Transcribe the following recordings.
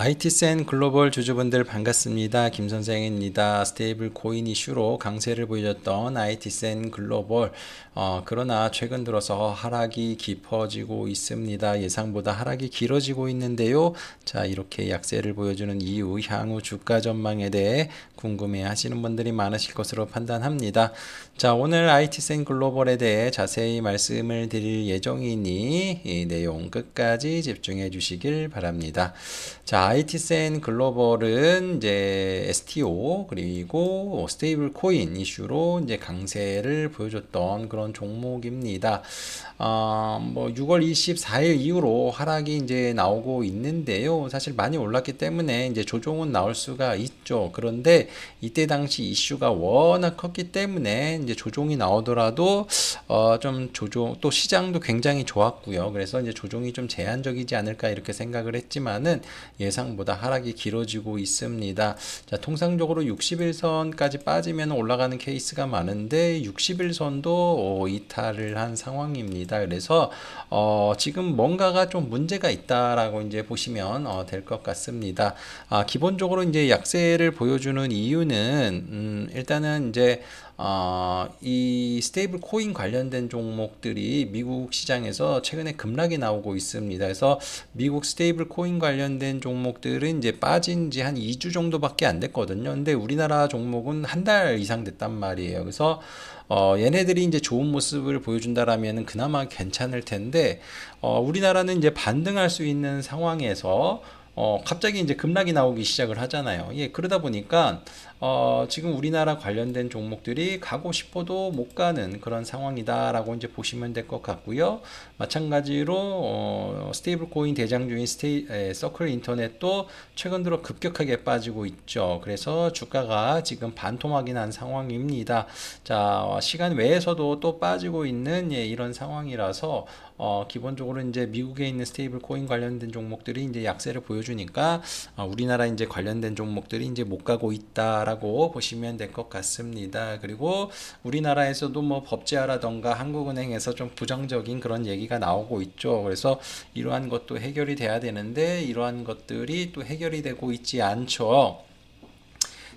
IT센 글로벌 주주분들 반갑습니다. 김 선생입니다. 스테이블 코인 이슈로 강세를 보여줬던 IT센 글로벌 어, 그러나 최근 들어서 하락이 깊어지고 있습니다. 예상보다 하락이 길어지고 있는데요. 자 이렇게 약세를 보여주는 이유 향후 주가 전망에 대해 궁금해 하시는 분들이 많으실 것으로 판단합니다. 자 오늘 IT센 글로벌에 대해 자세히 말씀을 드릴 예정이니 이 내용 끝까지 집중해 주시길 바랍니다. 자, IT센 글로벌은 이제 STO 그리고 스테이블 코인 이슈로 이제 강세를 보여줬던 그런 종목입니다. 어, 뭐 6월 24일 이후로 하락이 이제 나오고 있는데요. 사실 많이 올랐기 때문에 이제 조정은 나올 수가 있죠. 그런데 이때 당시 이슈가 워낙 컸기 때문에 이제 조종이 나오더라도 어, 좀 조종 또 시장도 굉장히 좋았고요. 그래서 이제 조종이 좀 제한적이지 않을까 이렇게 생각을 했지만은 예상보다 하락이 길어지고 있습니다. 자, 통상적으로 61선까지 빠지면 올라가는 케이스가 많은데 61선도 어, 이탈을 한 상황입니다. 그래서 어, 지금 뭔가가 좀 문제가 있다라고 이제 보시면 어, 될것 같습니다. 아, 기본적으로 이제 약세를 보여주는 이유는 음, 일단은 이제 어, 이 스테이블 코인 관련된 종목들이 미국 시장에서 최근에 급락이 나오고 있습니다. 그래서 미국 스테이블 코인 관련된 종목들은 이제 빠진 지 한 2주 정도밖에 안 됐거든요. 근데 우리나라 종목은 한 달 이상 됐단 말이에요. 그래서 어, 얘네들이 이제 좋은 모습을 보여준다라면은 그나마 괜찮을 텐데, 어, 우리나라는 이제 반등할 수 있는 상황에서 어, 갑자기 이제 급락이 나오기 시작을 하잖아요. 예, 그러다 보니까, 어, 지금 우리나라 관련된 종목들이 가고 싶어도 못 가는 그런 상황이다라고 이제 보시면 될 것 같고요. 마찬가지로, 어, 스테이블 코인 대장주인 스테이, 에, 서클 인터넷도 최근 들어 급격하게 빠지고 있죠. 그래서 주가가 지금 반토막이 난 상황입니다. 자, 시간 외에서도 또 빠지고 있는 예, 이런 상황이라서, 어, 기본적으로 이제 미국에 있는 스테이블 코인 관련된 종목들이 이제 약세를 보여주 니까 어, 우리나라 이제 관련된 종목들이 이제 못 가고 있다라고 보시면 될 것 같습니다. 그리고 우리나라에서도 뭐 법제화라던가 한국은행에서 좀 부정적인 그런 얘기가 나오고 있죠. 그래서 이러한 것도 해결이 돼야 되는데 이러한 것들이 또 해결이 되고 있지 않죠.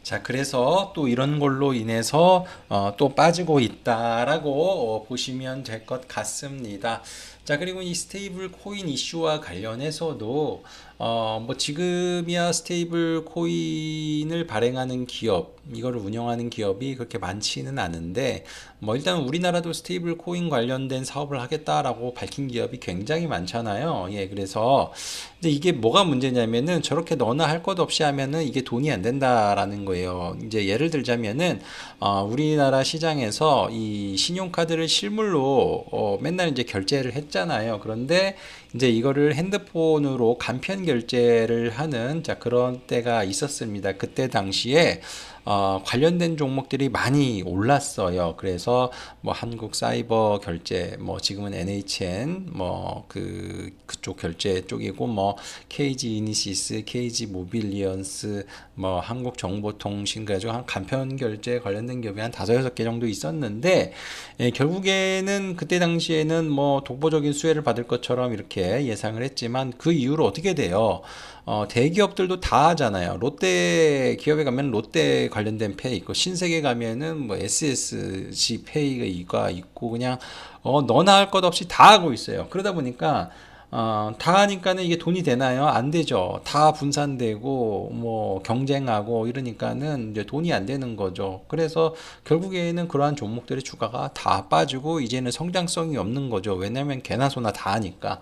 자, 그래서 또 이런 걸로 인해서 어, 또 빠지고 있다라고 어, 보시면 될 것 같습니다. 자, 그리고 이 스테이블 코인 이슈와 관련해서도 어, 뭐 지금이야 스테이블 코인을 발행하는 기업, 이거를 운영하는 기업이 그렇게 많지는 않은데 뭐 일단 우리나라도 스테이블 코인 관련된 사업을 하겠다라고 밝힌 기업이 굉장히 많잖아요. 예, 그래서 근데 이게 뭐가 문제냐면은 저렇게 너나 할 것 없이 하면은 이게 돈이 안 된다라는 거예요. 이제 예를 들자면은 어, 우리나라 시장에서 이 신용카드를 실물로 어, 맨날 이제 결제를 했잖아요. 그런데 이제 이거를 핸드폰으로 간편 결제를 하는 자 그런 때가 있었습니다. 그때 당시에 어, 관련된 종목들이 많이 올랐어요. 그래서 뭐 한국 사이버 결제, 뭐 지금은 NHN, 뭐 그 그쪽 결제 쪽이고 뭐 KG 이니시스, KG 모빌리언스, 뭐 한국 정보통신 그래가지고 한 간편 결제 관련된 기업이 한 다섯 여섯 개 정도 있었는데 예, 결국에는 그때 당시에는 뭐 독보적인 수혜를 받을 것처럼 이렇게 예상을 했지만 그 이후로 어떻게 돼요? 어, 대기업들도 다 하잖아요. 롯데 기업에 가면 롯데 관련된 페이 있고 신세계 가면은 뭐 SSG 페이가 있고 그냥 어, 너나 할 것 없이 다 하고 있어요. 그러다 보니까 어, 다 하니까는 이게 돈이 되나요? 안 되죠. 다 분산되고, 뭐, 경쟁하고 이러니까는 이제 돈이 안 되는 거죠. 그래서 결국에는 그러한 종목들의 주가가 다 빠지고, 이제는 성장성이 없는 거죠. 왜냐면 개나 소나 다 하니까.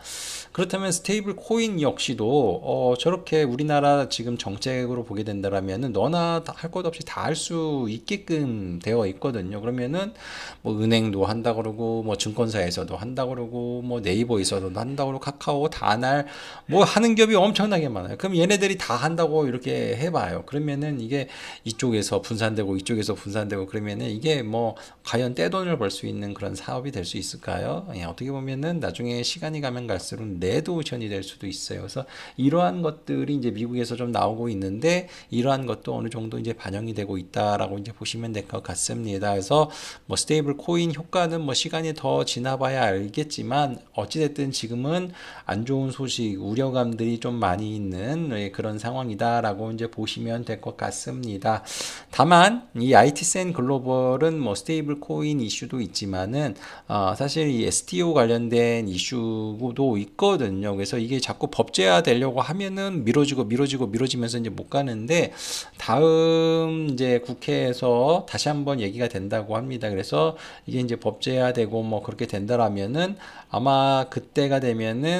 그렇다면 스테이블 코인 역시도, 어, 저렇게 우리나라 지금 정책으로 보게 된다라면은 너나 할 것 없이 다 할 수 있게끔 되어 있거든요. 그러면은 뭐 은행도 한다 그러고, 뭐 증권사에서도 한다 그러고, 뭐 네이버에서도 한다 그러고, 각 카카오, 다날 뭐 하는 기업이 엄청나게 많아요. 그럼 얘네들이 다 한다고 이렇게 해봐요. 그러면은 이게 이쪽에서 분산되고 이쪽에서 분산되고 그러면은 이게 뭐 과연 떼돈을 벌 수 있는 그런 사업이 될 수 있을까요? 예, 어떻게 보면은 나중에 시간이 가면 갈수록 내도션이 될 수도 있어요. 그래서 이러한 것들이 이제 미국에서 좀 나오고 있는데 이러한 것도 어느 정도 이제 반영이 되고 있다라고 이제 보시면 될 것 같습니다. 그래서 뭐 스테이블 코인 효과는 뭐 시간이 더 지나봐야 알겠지만 어찌됐든 지금은 안 좋은 소식, 우려감들이 좀 많이 있는 예, 그런 상황이다라고 이제 보시면 될 것 같습니다. 다만 이 IT센 글로벌은 뭐 스테이블 코인 이슈도 있지만은 어, 사실 이 STO 관련된 이슈도 있거든요. 그래서 이게 자꾸 법제화 되려고 하면은 미뤄지고 미뤄지고 미뤄지면서 이제 못 가는데 다음 이제 국회에서 다시 한번 얘기가 된다고 합니다. 그래서 이게 이제 법제화되고 뭐 그렇게 된다라면은 아마 그때가 되면은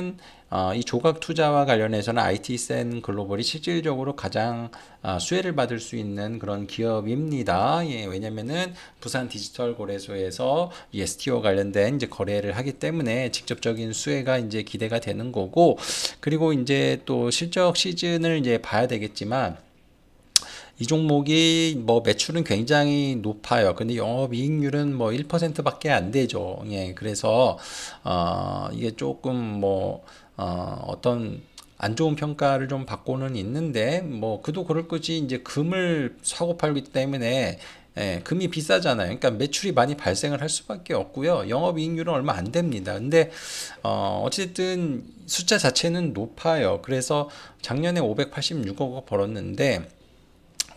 어, 이 조각 투자와 관련해서는 IT센 글로벌이 실질적으로 가장 어, 수혜를 받을 수 있는 그런 기업입니다. 예, 왜냐면은 부산 디지털 거래소에서 이 STO 관련된 이제 거래를 하기 때문에 직접적인 수혜가 이제 기대가 되는 거고 그리고 이제 또 실적 시즌을 이제 봐야 되겠지만 이 종목이 뭐 매출은 굉장히 높아요. 근데 영업이익률은 뭐 1%밖에 안 되죠. 예, 그래서 어, 이게 조금 뭐 어, 어떤 안 좋은 평가를 좀 받고는 있는데 뭐 그도 그럴 거지 이제 금을 사고 팔기 때문에 예, 금이 비싸잖아요. 그러니까 매출이 많이 발생을 할 수밖에 없고요. 영업이익률은 얼마 안 됩니다. 근데 어, 어쨌든 숫자 자체는 높아요. 그래서 작년에 586억 벌었는데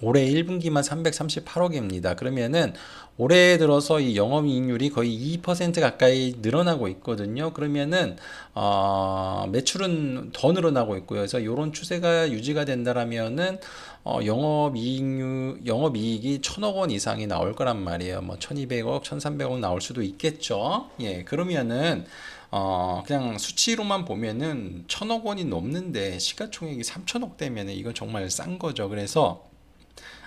올해 1분기만 338억입니다. 그러면은 올해 들어서 이 영업이익률이 거의 2% 가까이 늘어나고 있거든요. 그러면은 어, 매출은 더 늘어나고 있고요. 그래서 이런 추세가 유지가 된다라면은 어, 영업이익률 영업이익이 천억 원 이상이 나올 거란 말이에요. 뭐 1,200억, 1,300억 나올 수도 있겠죠. 예, 그러면은 어, 그냥 수치로만 보면은 천억 원이 넘는데 시가총액이 3천억 되면은 이건 정말 싼 거죠. 그래서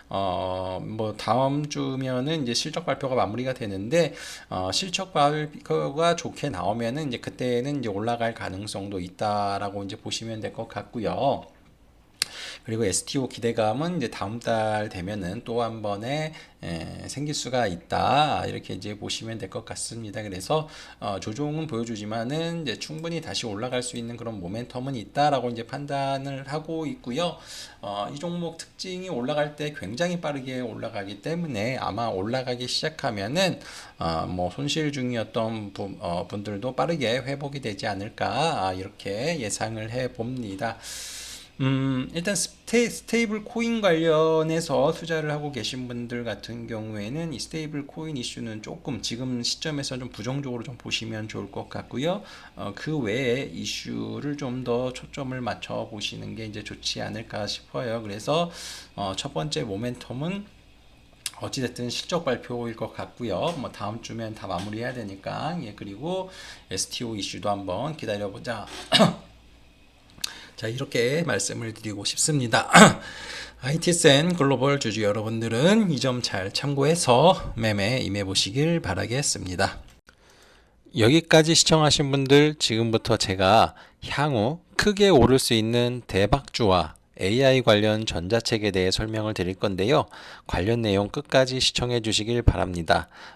어, 뭐 다음 주면은 이제 실적 발표가 마무리가 되는데 어, 실적 발표가 좋게 나오면은 이제 그때는 이제 올라갈 가능성도 있다라고 이제 보시면 될 것 같고요. 그리고 STO 기대감은 이제 다음 달 되면은 또 한 번에 에, 생길 수가 있다 이렇게 이제 보시면 될 것 같습니다. 그래서 어, 조종은 보여주지만은 이제 충분히 다시 올라갈 수 있는 그런 모멘텀은 있다라고 이제 판단을 하고 있고요. 어, 이 종목 특징이 올라갈 때 굉장히 빠르게 올라가기 때문에 아마 올라가기 시작하면은 어, 뭐 손실 중이었던 부, 어, 분들도 빠르게 회복이 되지 않을까 아, 이렇게 예상을 해 봅니다. 음, 일단 스테, 스테이블 코인 관련해서 투자를 하고 계신 분들 같은 경우에는 이 스테이블 코인 이슈는 조금 지금 시점에서 좀 부정적으로 좀 보시면 좋을 것 같고요. 어, 그 외에 이슈를 좀 더 초점을 맞춰 보시는 게 이제 좋지 않을까 싶어요. 그래서 어, 첫 번째 모멘텀은 어찌됐든 실적 발표일 것 같고요. 뭐 다음 주면 다 마무리해야 되니까 예 그리고 STO 이슈도 한번 기다려보자. 자, 이렇게 말씀을 드리고 싶습니다. ITSN 글로벌 주주 여러분들은 이 점 잘 참고해서 매매 임해 보시길 바라겠습니다. 여기까지 시청하신 분들 지금부터 제가 향후 크게 오를 수 있는 대박주와 AI 관련 전자책에 대해 설명을 드릴 건데요. 관련 내용 끝까지 시청해 주시길 바랍니다.